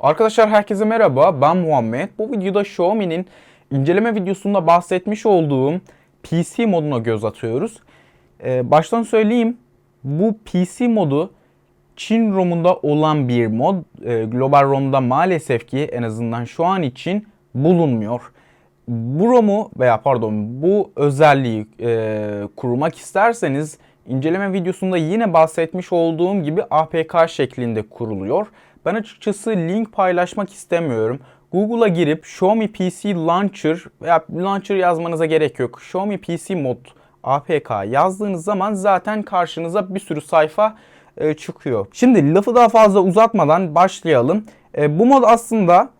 Arkadaşlar herkese merhaba ben Muhammed. Bu videoda Xiaomi'nin inceleme videosunda bahsetmiş olduğum PC moduna göz atıyoruz. Ee, baştan söyleyeyim bu PC modu Çin ROM'unda olan bir mod. Ee, Global ROM'da maalesef ki en azından şu an için bulunmuyor. Bu ROM'u veya pardon bu özelliği e, kurmak isterseniz inceleme videosunda yine bahsetmiş olduğum gibi APK şeklinde kuruluyor. Ben açıkçası link paylaşmak istemiyorum. Google'a girip Xiaomi PC Launcher veya Launcher yazmanıza gerek yok. Xiaomi PC Mod APK yazdığınız zaman zaten karşınıza bir sürü sayfa e, çıkıyor. Şimdi lafı daha fazla uzatmadan başlayalım. E, bu mod aslında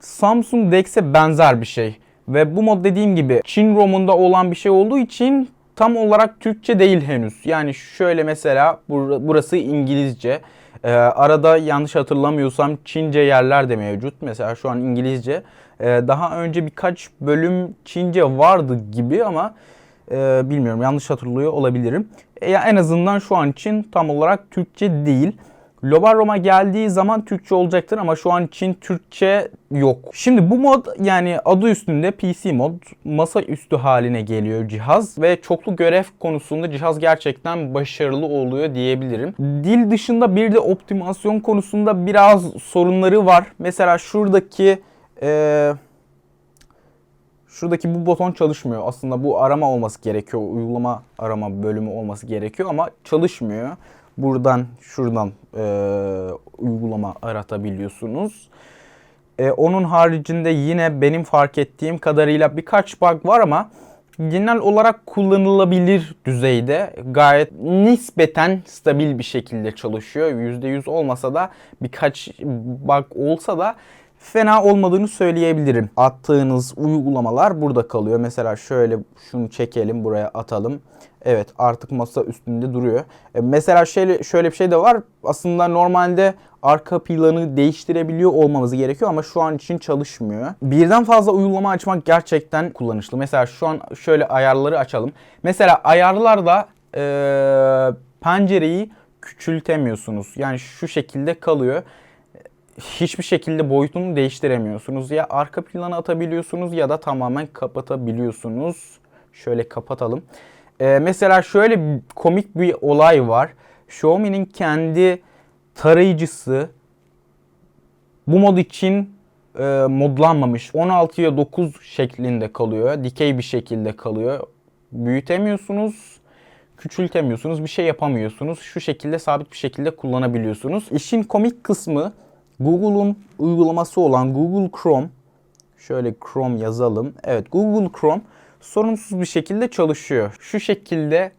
Samsung DeX'e benzer bir şey. Ve bu mod dediğim gibi Çin ROM'unda olan bir şey olduğu için tam olarak Türkçe değil henüz. Yani şöyle mesela bur- burası İngilizce. Ee, arada yanlış hatırlamıyorsam Çince yerler de mevcut. Mesela şu an İngilizce. Ee, daha önce birkaç bölüm Çince vardı gibi ama e, bilmiyorum yanlış hatırlıyor olabilirim. E, en azından şu an için tam olarak Türkçe değil. Global Roma geldiği zaman Türkçe olacaktır ama şu an için Türkçe yok. Şimdi bu mod yani adı üstünde PC mod masaüstü haline geliyor cihaz ve çoklu görev konusunda cihaz gerçekten başarılı oluyor diyebilirim. Dil dışında bir de optimasyon konusunda biraz sorunları var. Mesela şuradaki eee Şuradaki bu buton çalışmıyor. Aslında bu arama olması gerekiyor. Uygulama arama bölümü olması gerekiyor ama çalışmıyor. Buradan şuradan e, uygulama aratabiliyorsunuz. E, onun haricinde yine benim fark ettiğim kadarıyla birkaç bug var ama genel olarak kullanılabilir düzeyde gayet nispeten stabil bir şekilde çalışıyor. %100 olmasa da birkaç bug olsa da fena olmadığını söyleyebilirim. Attığınız uygulamalar burada kalıyor. Mesela şöyle şunu çekelim buraya atalım. Evet artık masa üstünde duruyor. E, mesela şöyle, şöyle bir şey de var. Aslında normalde arka planı değiştirebiliyor olmamız gerekiyor ama şu an için çalışmıyor. Birden fazla uygulama açmak gerçekten kullanışlı. Mesela şu an şöyle ayarları açalım. Mesela ayarlarda e, pencereyi küçültemiyorsunuz. Yani şu şekilde kalıyor hiçbir şekilde boyutunu değiştiremiyorsunuz. Ya arka planı atabiliyorsunuz ya da tamamen kapatabiliyorsunuz. Şöyle kapatalım. Ee, mesela şöyle komik bir olay var. Xiaomi'nin kendi tarayıcısı bu mod için e, modlanmamış. 16'ya 9 şeklinde kalıyor. Dikey bir şekilde kalıyor. Büyütemiyorsunuz küçültemiyorsunuz, bir şey yapamıyorsunuz. Şu şekilde sabit bir şekilde kullanabiliyorsunuz. İşin komik kısmı Google'un uygulaması olan Google Chrome. Şöyle Chrome yazalım. Evet Google Chrome sorunsuz bir şekilde çalışıyor. Şu şekilde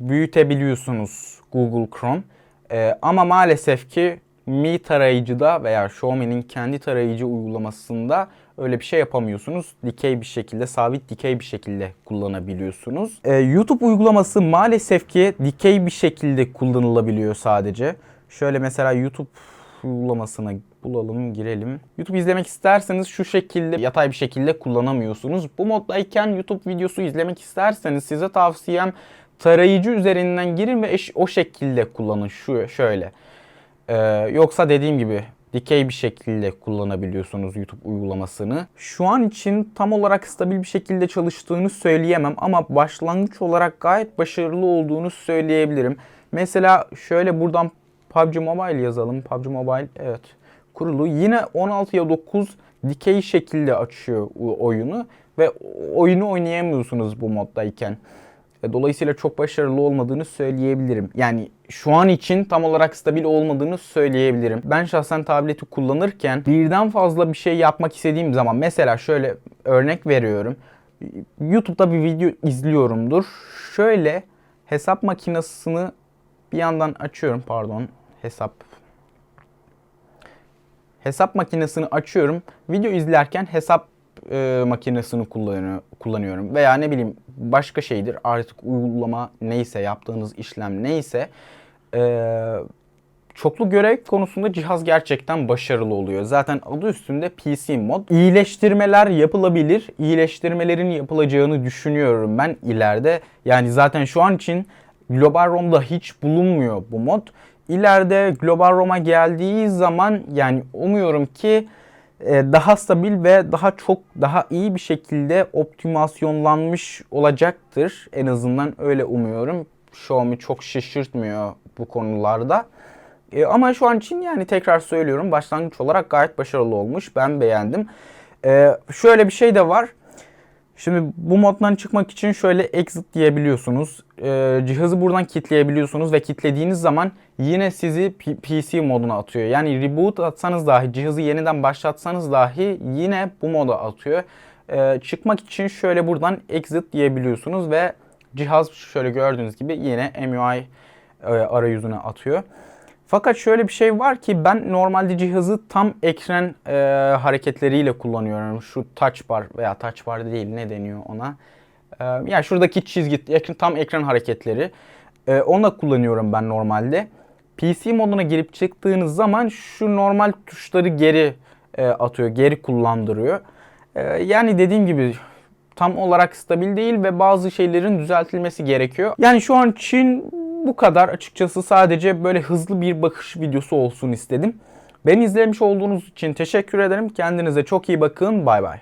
büyütebiliyorsunuz Google Chrome. Ee, ama maalesef ki Mi tarayıcıda veya Xiaomi'nin kendi tarayıcı uygulamasında öyle bir şey yapamıyorsunuz. Dikey bir şekilde, sabit dikey bir şekilde kullanabiliyorsunuz. Ee, YouTube uygulaması maalesef ki dikey bir şekilde kullanılabiliyor sadece. Şöyle mesela YouTube uygulamasına bulalım, girelim. YouTube izlemek isterseniz şu şekilde yatay bir şekilde kullanamıyorsunuz. Bu moddayken YouTube videosu izlemek isterseniz size tavsiyem tarayıcı üzerinden girin ve eş, o şekilde kullanın. Şu şöyle. Ee, yoksa dediğim gibi dikey bir şekilde kullanabiliyorsunuz YouTube uygulamasını. Şu an için tam olarak stabil bir şekilde çalıştığını söyleyemem ama başlangıç olarak gayet başarılı olduğunu söyleyebilirim. Mesela şöyle buradan PUBG Mobile yazalım. PUBG Mobile evet kurulu. Yine 16'ya 9 dikey şekilde açıyor oyunu ve oyunu oynayamıyorsunuz bu moddayken. E, Dolayısıyla çok başarılı olmadığını söyleyebilirim. Yani şu an için tam olarak stabil olmadığını söyleyebilirim. Ben şahsen tableti kullanırken birden fazla bir şey yapmak istediğim zaman mesela şöyle örnek veriyorum. YouTube'da bir video izliyorumdur. Şöyle hesap makinesini bir yandan açıyorum pardon hesap hesap makinesini açıyorum. Video izlerken hesap e, makinesini kullanıyor, kullanıyorum. Veya ne bileyim başka şeydir artık uygulama neyse yaptığınız işlem neyse e, çoklu görev konusunda cihaz gerçekten başarılı oluyor. Zaten adı üstünde PC mod. İyileştirmeler yapılabilir. İyileştirmelerin yapılacağını düşünüyorum ben ileride. Yani zaten şu an için Global ROM'da hiç bulunmuyor bu mod. İleride Global Roma geldiği zaman yani umuyorum ki e, daha stabil ve daha çok daha iyi bir şekilde optimizasyonlanmış olacaktır. En azından öyle umuyorum. Xiaomi çok şaşırtmıyor bu konularda. E, ama şu an için yani tekrar söylüyorum başlangıç olarak gayet başarılı olmuş. Ben beğendim. E, şöyle bir şey de var. Şimdi bu moddan çıkmak için şöyle exit diyebiliyorsunuz. E, cihazı buradan kilitleyebiliyorsunuz ve kilitlediğiniz zaman yine sizi P- PC moduna atıyor. Yani reboot atsanız dahi cihazı yeniden başlatsanız dahi yine bu moda atıyor. E, çıkmak için şöyle buradan exit diyebiliyorsunuz ve cihaz şöyle gördüğünüz gibi yine MUI e, arayüzüne atıyor. Fakat şöyle bir şey var ki ben normalde cihazı tam ekran e, hareketleriyle kullanıyorum. Şu touch bar veya touch bar değil ne deniyor ona. E, yani şuradaki çizgi ekran, tam ekran hareketleri. E, onunla kullanıyorum ben normalde. PC moduna girip çıktığınız zaman şu normal tuşları geri e, atıyor, geri kullandırıyor. E, yani dediğim gibi tam olarak stabil değil ve bazı şeylerin düzeltilmesi gerekiyor. Yani şu an için bu kadar açıkçası sadece böyle hızlı bir bakış videosu olsun istedim. Beni izlemiş olduğunuz için teşekkür ederim. Kendinize çok iyi bakın. Bay bay.